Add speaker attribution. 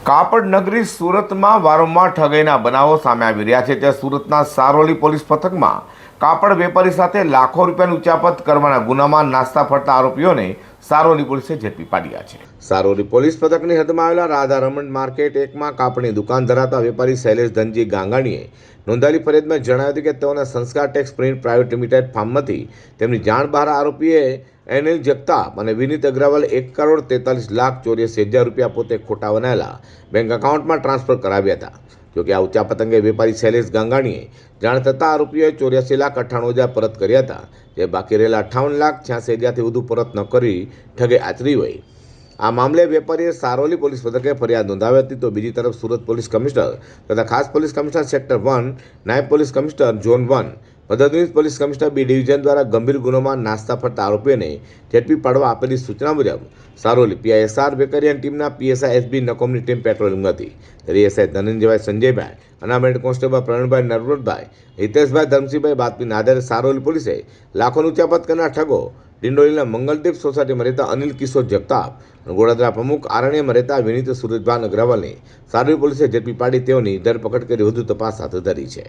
Speaker 1: કાપડ નગરી સુરતમાં વારંવાર ઠગાઈના બનાવો સામે આવી રહ્યા છે ત્યાં સુરતના સારોલી પોલીસ પથકમાં કાપડ વેપારી સાથે લાખો રૂપિયાની ઉચાપત કરવાના ગુનામાં નાસ્તા ફરતા આરોપીઓને સારોલી પોલીસે ઝડપી પાડ્યા છે. સારોલી પોલીસ પથકની હદમાં આવેલા રાધા રમણ માર્કેટ એકમાં કાપડની દુકાન ધરાવતા વેપારી શૈલેષ ધનજી ગાંગાણીએ નોંધાયેલી ફરિયાદમાં જણાવ્યું હતું કે તેઓના Sanskar Tex Print Private Limited ફાર્મમાંથી તેમની જાણ બહાર આરોપીએ એનિલ જગતાપ અને વિનીત અગ્રવાલ એક કરોડ તેતાલીસ લાખ ચોર્યાસી હજાર રૂપિયા પોતે ખોટા બનાવેલા બેંક એકાઉન્ટમાં ટ્રાન્સફર કરાવ્યા હતા. જોકે આ ઉચ્ચાપત અંગે વેપારી શૈલેષ ગાંગાણીએ જાણ થતાં આરોપીઓએ ચોર્યાસી લાખ અઠ્ઠાણું હજાર પરત કર્યા હતા, જે બાકી રહેલા અઠ્ઠાવન લાખ છ્યાસી હજારથી વધુ પરત ન કરી ઠગે આચરી હોય. આ મામલે વેપારીએ સારોલી પોલીસ મથકે ફરિયાદ નોંધાવી હતી તો બીજી તરફ સુરત પોલીસ કમિશનર તથા ખાસ પોલીસ કમિશનર સેક્ટર વન, નાયબ પોલીસ કમિશનર ઝોન વન મદદનીશ પોલીસ કમિશનર બી ડિવિઝન દ્વારા ગંભીર ગુનોમાં નાસ્તા ફરતા આરોપીઓને ઝડપી પાડવા આપેલી સૂચના મુજબ સારોલી પીઆઈએસઆર વેકરિયન ટીમના પીએસઆઈ એસબી નકોમની ટીમ પેટ્રોલિંગ હતી. ત્યારે એસઆઈ ધનંજયભાઈ, સંજયભાઈ અનામેન્ટ કોન્સ્ટેબલ પ્રવીણભાઈ નરવરભાઈ હિતેશભાઈ, ધર્મસિંહભાઈ બાતમીના આધારે સારોલી પોલીસે લાખોનું ઉચ્ચાપત કરનાર ઠગો ડિંડોલીના મંગલદીપ સોસાયટીમાં રહેતા અનિલ કિશોર જગતાપ ગોડાદરા પ્રમુખ આરણ્યમાં રહેતા વિનીત સુરજભાન અગ્રવાલની સારોલી પોલીસે ઝડપી પાડી તેઓની ધરપકડ કરી વધુ તપાસ હાથ ધરી છે.